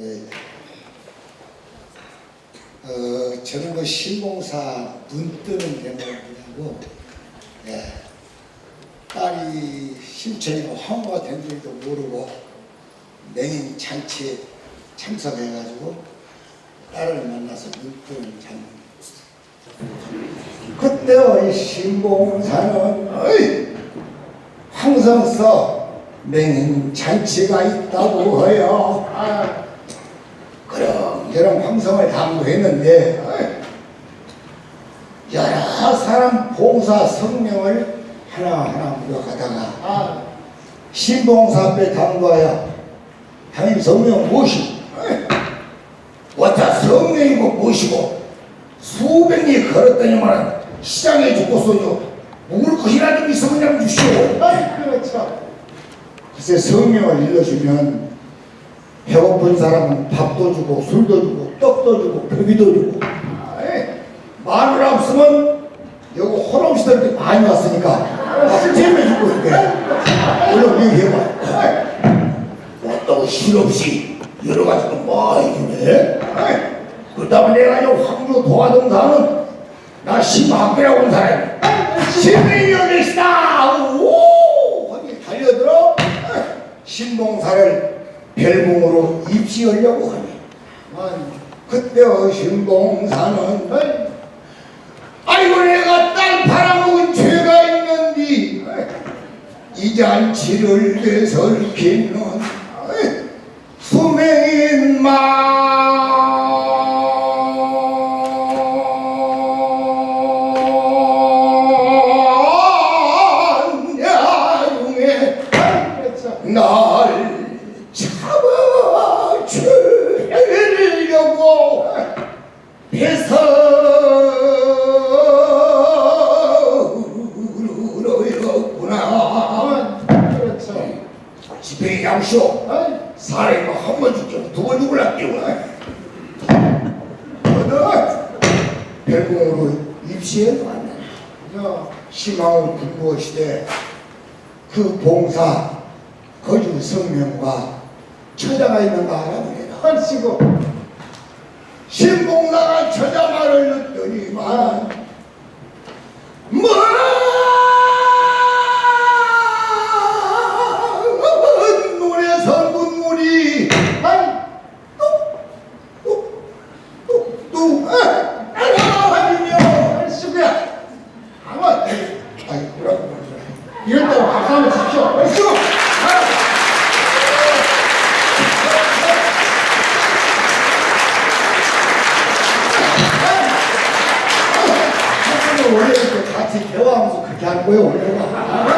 예. 어, 저는 그 신봉사 눈 뜨는 대목이라고 예. 딸이 신천이가 황후가 된 줄도 모르고 맹인 잔치에 참석해가지고 딸을 만나서 눈 뜨는 장면 그때의 신봉사는 어이, 황성서 맹인 잔치가 있다고 해요. 아, 여러 황성을 당부했는데 여러 사람 봉사 성명을 하나하나 물어가다가 아, 신봉사 앞에 당부하여 당인 성명 어이, 왔다 성명이고 모시고 수백 리 걸었더니만 시장에 죽고서도 먹을 것이라도 있으면 그냥 주시오. 아이 그렇죠. 글쎄 성명을 일러주면 배고픈 사람은 밥도 주고 술도 주고 떡도 주고 고기도 주고. 마늘 없으면 여기 혼없이들 많이 왔으니까 밥을 재매주고 이렇게. 얼른 얘기해봐. 어떤 실없이 여러 가지로 많이 주네. 그 다음에 내가 이 황주 도화동사는 나 신학교라고 온 사람이야. 계시다! 오! 거기 달려들어. 신봉사를 별봉으로 입시하려고 하니 그때 신봉사는 아이, 아이고 내가 딸 팔아먹은 죄가 있는디. 이 잔치를 되설키는 두번 죽을라 끼고 어느 별공으로 입시에 왔네 저, 희망을 군부시대 그 봉사 거주 성명과 처자가 있는가 알아보게라 하시고, 신봉사가 처자 말을 듣더니만 주십시오. 아이고 원래 같이 대화하면서 그렇게 하는 거예요 원래가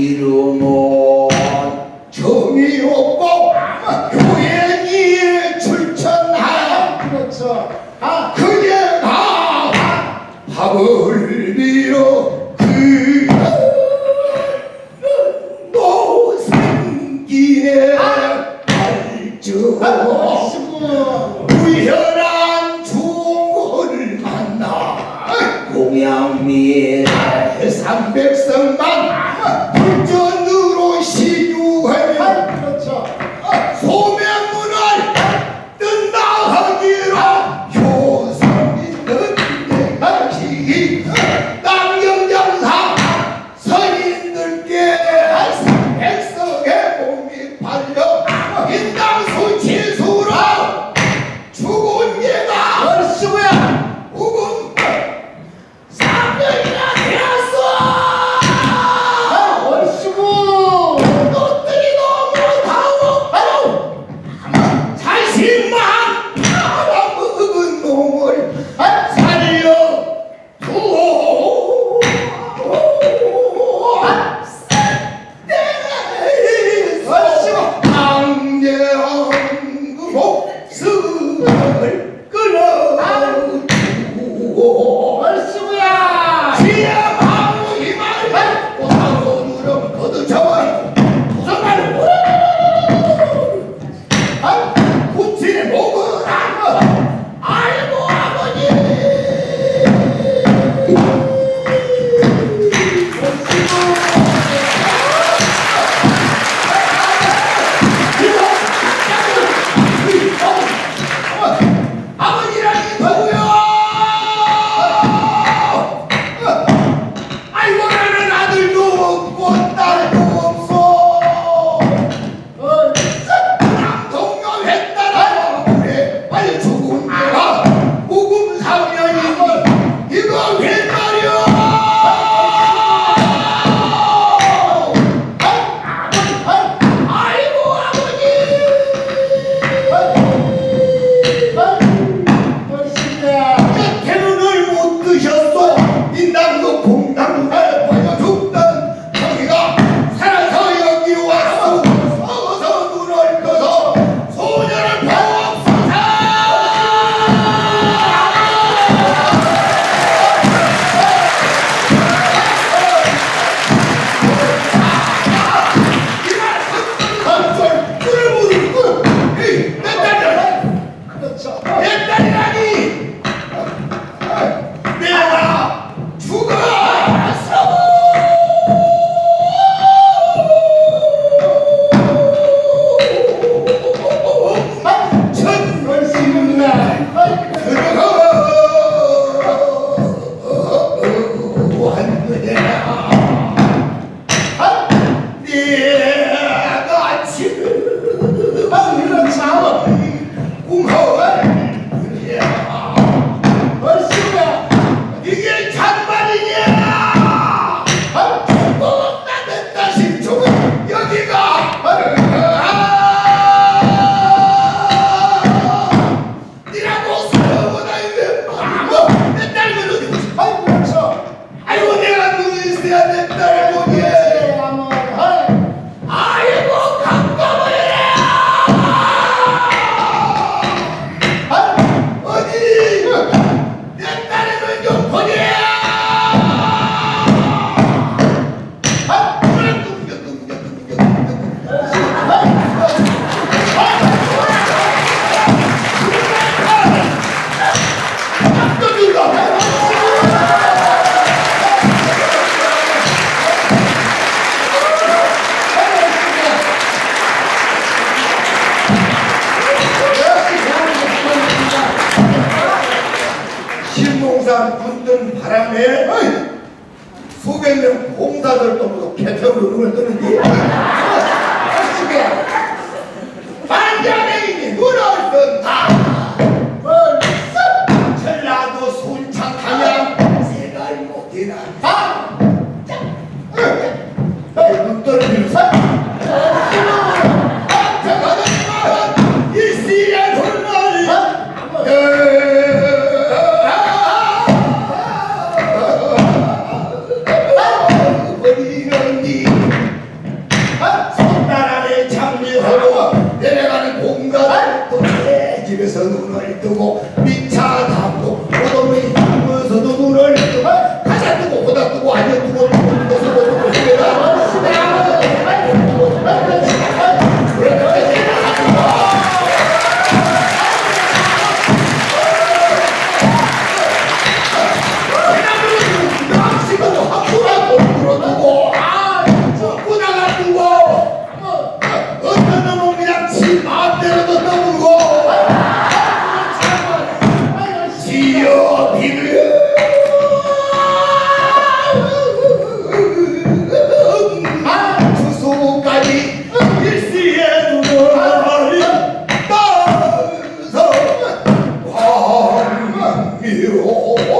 이름은 정이 없고 교행이 출천하여 그렇죠. 아, 그녀가 밥을 빌어 때문에 소백 명 봉사들 또 개척으로 눈을 뜨는지? you. Oh, oh, oh.